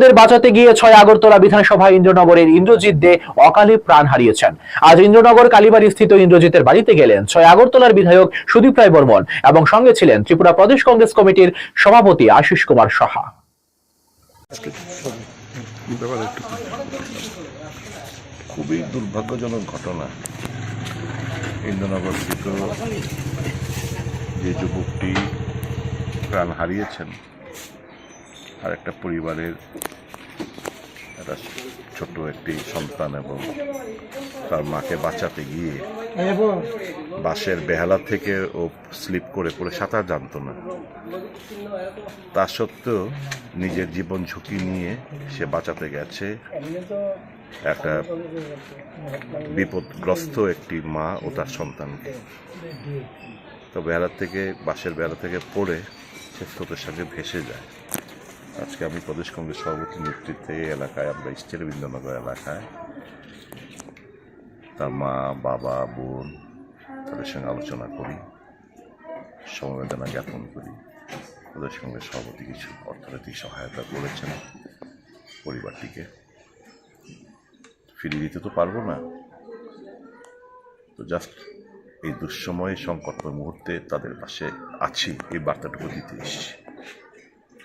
বাঁচাতে গিয়ে ছয় আগরতলা বিধানসভা ইন্দ্রনগরের ইন্দ্রজিৎ দে অকালে প্রাণ হারিয়েছেন। আজ ইন্দ্রনগর কালীবাড়ি স্থিত ইন্দ্রজিতের বাড়িতে গেলেন ছয় আগরতলার বিধায়ক সুদীপ রায় বর্মন এবং সঙ্গে ছিলেন ত্রিপুরা প্রদেশ কংগ্রেস কমিটির সভাপতি আশিস কুমার সাহা। খুবই দুর্ভাগ্যজনক ঘটনা। ইন্দ্রনগর যে যুবকটি প্রাণ হারিয়েছেন আর একটা পরিবারের একটা ছোট একটি সন্তান এবং তার মাকে বাঁচাতে গিয়ে বাসের বেহালা থেকে ও স্লিপ করে পড়ে সাঁতার জানতো না। তা সত্ত্বেও নিজের জীবন ঝুঁকি নিয়ে সে বাঁচাতে গেছে। একটা বিপদগ্রস্ত একটি মা ও তার সন্তানকে। তো বেহালার থেকে বাসের বেহালা থেকে পড়ে সে স্রোতের সঙ্গে ভেসে যায়। আজকে আমি প্রদেশ কংগ্রেস সভাপতি নেতৃত্বে এলাকায় আমরা স্টেরবীন্দ্রনগর এলাকায়। তার মা, বাবা, বোন তাদের সঙ্গে আলোচনা করি, সমবেদনা জ্ঞাপন করি। প্রদেশ কংগ্রেস সভাপতি কিছু অর্থনৈতিক সহায়তা করেছেন পরিবারটিকে। ফিরিয়ে দিতে তো পারব না। তো জাস্ট এই দুঃসময়ে সংকট মুহূর্তে তাদের পাশে আছি, এই বার্তাটুকু দিতে এসেছি।